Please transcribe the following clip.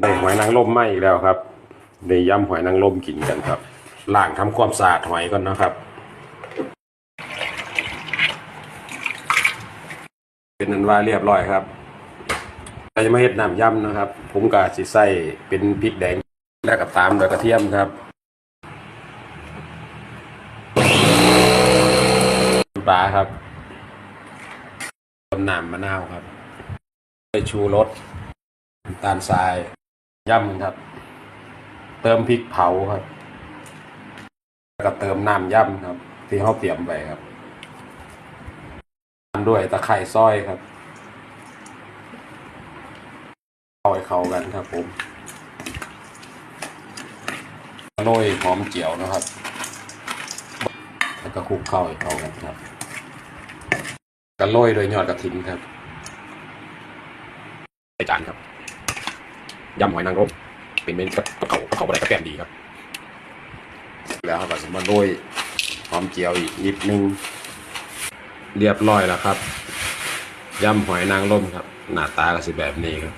ได้หอยนางรมมาอีกแล้วครับได้ยำหอยนางรมกินกันครับล้างทำความสะอาดหอยก่อนนะครับ เป็นนันว่าเรียบร้อยครับเราจะมาเฮ็ดน้ำยำนะครับ ผมกาสิใส่เป็นพริกแดงแล้วก็ตามด้วยกระเทียมครับปลาครับต้มน้ำมะนาวครับใส่ชูรสน้ำตาลทราย ย่ำครับ เติมพริกเผาครับแล้วก็เติมน้ำย่ำครับ ที่เขาเตรียมไว้ครับตามด้วยตะไคร่ซอยครับเอาให้เข้ากันครับผมโรยหอมเจียวนะครับ แล้วก็คลุกเข้าให้เข้ากันครับก็โรยโดยยอดกระถินครับใส่จานครับ ยำหอยนางรมเป็นเมนูกับเขากับเขาอะไรก็แกมดีครับ แล้วครับก็สมมาโรยหอมเจียวอีกนิดนึง เรียบร้อยแล้วครับยำหอยนางรมครับ หน้าตาก็สิแบบนี้ครับ